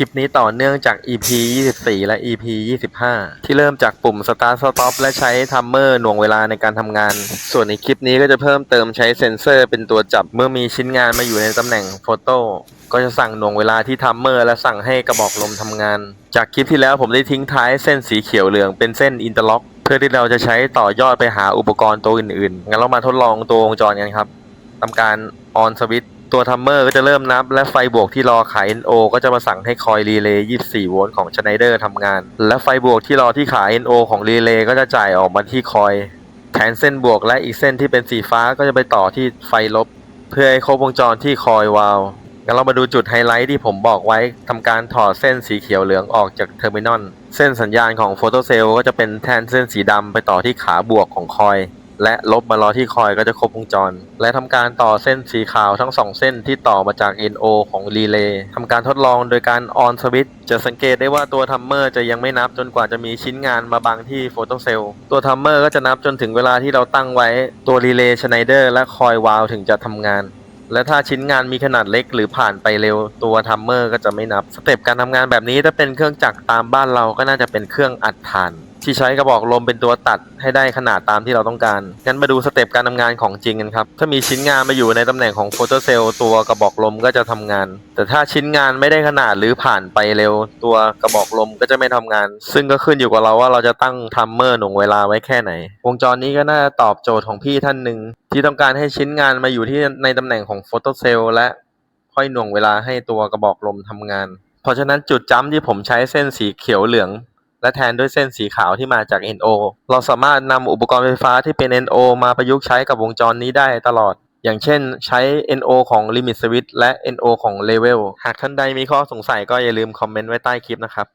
คลิปนี้ต่อเนื่องจาก EP 24 และ EP 25 ที่เริ่มจากปุ่ม Start Stop และใช้ทัมเมอร์หน่วงเวลาในการทำงาน ส่วนในคลิปนี้ก็จะเพิ่มเติมใช้เซ็นเซอร์เป็นตัวจับเมื่อมีชิ้นงานมาอยู่ในตำแหน่งโฟโต้ก็จะสั่งหน่วงเวลาที่ทัมเมอร์และสั่งให้กระบอกลมทำงาน จากคลิปที่แล้วผมได้ทิ้งท้ายเส้นสีเขียวเหลืองเป็นเส้นอินเตอร์ล็อก เพื่อที่เราจะใช้ต่อยอดไปหาอุปกรณ์ตัวอื่นๆงั้นเรามาทดลองตัววงจรกันครับทำการ on switch ตั ตัวทัมเมอร์ก็จะเริ่มนับ และไฟบวกที่รอขาย NO ก็จะมาสั่งให้คอยรีเลย์ 24 โวลต์ของ Schneider ทำงาน และไฟบวกที่รอที่ขาย NO ของรีเลย์ก็จะจ่ายออกมาที่คอยแทนเส้นบวกและอีกเส้นที่เป็นสีฟ้าก็จะไปต่อที่ไฟลบ เพื่อให้ครบวงจรที่คอยวาลวงั้นเรามาดูจุดไฮไลท์ที่ผมบอกไว้ทำการถอดเส้นสีเขียวเหลืองออกจากเทอร์มินอลเส้นสัญญาณของโฟโตเซลล์ก็จะเป็นแทนเส้นสีดำไปต่อที่ขาบวกของคอย และลบมารอที่คอยก็จะครบวงจร และทำการต่อเส้นสีขาวทั้งสองเส้นที่ต่อมาจาก NO ของรีเลย์ทำการทดลองโดยการ on switch จะสังเกตได้ว่าตัวทัมเมอร์จะยังไม่นับจนกว่าจะมีชิ้นงานมาบังที่โฟโตเซลล์ตัวทัมเมอร์ก็จะนับจนถึงเวลาที่เราตั้งไว้ตัวรีเลย์ชไนเดอร์และคอยวาลถึงจะทำงานและถ้าชิ้นงานมีขนาดเล็กหรือผ่านไปเร็วตัวทัมเมอร์ก็จะไม่นับ สเต็ปการทำงานแบบนี้ถ้าเป็นเครื่องจักรตามบ้านเราก็น่าจะเป็นเครื่องอัดถ่าน ที่ใช้กระบอกลมเป็นตัวตัดให้ได้ขนาดตามที่เราต้องการ งั้นมาดูสเต็ปการทำงานของจริงกันครับ ถ้ามีชิ้นงานมาอยู่ในตำแหน่งของโฟโตเซลล์ตัวกระบอกลมก็จะทำงาน แต่ถ้าชิ้นงานไม่ได้ขนาดหรือผ่านไปเร็ว ตัวกระบอกลมก็จะไม่ทำงาน ซึ่งก็ขึ้นอยู่กับเราว่าเราจะตั้งทัมเมอร์หน่วงเวลาไว้แค่ไหน วงจรนี้ก็น่าจะตอบโจทย์ของพี่ท่านหนึ่งที่ต้องการให้ชิ้นงานมาอยู่ที่ในตำแหน่งของโฟโตเซลล์และค่อยหน่วงเวลาให้ตัวกระบอกลมทำงาน เพราะฉะนั้นจุดจ้ำที่ผมใช้เส้นสีเขียวเหลือง และแทนด้วยเส้นสีขาวที่มาจาก NO เราสามารถนำอุปกรณ์ไฟฟ้าที่เป็น NO มาประยุกต์ใช้กับวงจรนี้ได้ตลอด อย่างเช่นใช้ NO ของ Limit Switch และ NO ของ Level หากท่านใดมีข้อสงสัยก็อย่าลืมคอมเมนต์ไว้ใต้คลิปนะครับ